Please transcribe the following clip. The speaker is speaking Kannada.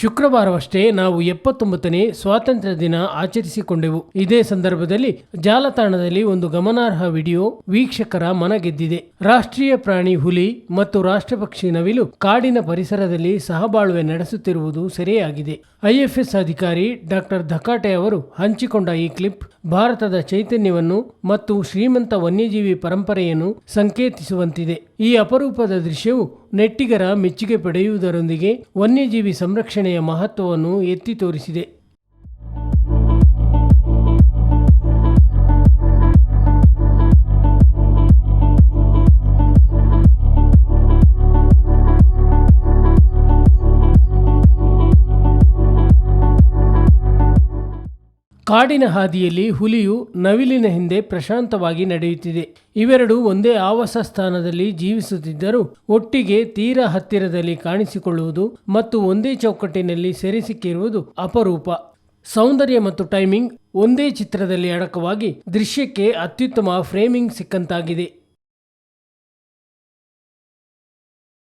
ಶುಕ್ರವಾರವಷ್ಟೇ ನಾವು ಎಪ್ಪತ್ತೊಂಬತ್ತನೇ ಸ್ವಾತಂತ್ರ್ಯ ದಿನ ಆಚರಿಸಿಕೊಂಡೆವು. ಇದೇ ಸಂದರ್ಭದಲ್ಲಿ ಜಾಲತಾಣದಲ್ಲಿ ಒಂದು ಗಮನಾರ್ಹ ವಿಡಿಯೋ ವೀಕ್ಷಕರ ಮನ ಗೆದ್ದಿದೆ ರಾಷ್ಟ್ರೀಯ ಪ್ರಾಣಿ ಹುಲಿ ಮತ್ತು ರಾಷ್ಟ್ರಪಕ್ಷಿ ನವಿಲು ಕಾಡಿನ ಪರಿಸರದಲ್ಲಿ ಸಹಬಾಳ್ವೆ ನಡೆಸುತ್ತಿರುವುದು ಸೆರೆಯಾಗಿದೆ. ಐಎಫ್ಎಸ್ ಅಧಿಕಾರಿ ಡಾಕ್ಟರ್ ಧಕಾಟೆ ಅವರು ಹಂಚಿಕೊಂಡ ಈ ಕ್ಲಿಪ್ ಭಾರತದ ಚೈತನ್ಯವನ್ನು ಮತ್ತು ಶ್ರೀಮಂತ ವನ್ಯಜೀವಿ ಪರಂಪರೆಯನ್ನು ಸಂಕೇತಿಸುವಂತಿದೆ. ಈ ಅಪರೂಪದ ದೃಶ್ಯವು ನೆಟ್ಟಿಗರ ಮೆಚ್ಚುಗೆ ಪಡೆಯುವುದರೊಂದಿಗೆ ವನ್ಯಜೀವಿ ಸಂರಕ್ಷಣೆಯ ಮಹತ್ವವನ್ನು ಎತ್ತಿ ತೋರಿಸಿದೆ. ಕಾಡಿನ ಹಾದಿಯಲ್ಲಿ ಹುಲಿಯು ನವಿಲಿನ ಹಿಂದೆ ಪ್ರಶಾಂತವಾಗಿ ನಡೆಯುತ್ತಿದೆ. ಇವೆರಡು ಒಂದೇ ಆವಾಸ ಸ್ಥಾನದಲ್ಲಿ ಜೀವಿಸುತ್ತಿದ್ದರೂ ಒಟ್ಟಿಗೆ ತೀರ ಹತ್ತಿರದಲ್ಲಿ ಕಾಣಿಸಿಕೊಳ್ಳುವುದು ಮತ್ತು ಒಂದೇ ಚೌಕಟ್ಟಿನಲ್ಲಿ ಸೆರೆ ಸಿಕ್ಕಿರುವುದು ಅಪರೂಪ. ಸೌಂದರ್ಯ ಮತ್ತು ಟೈಮಿಂಗ್ ಒಂದೇ ಚಿತ್ರದಲ್ಲಿ ಅಡಕವಾಗಿ ದೃಶ್ಯಕ್ಕೆ ಅತ್ಯುತ್ತಮ ಫ್ರೇಮಿಂಗ್ ಸಿಕ್ಕಂತಾಗಿದೆ.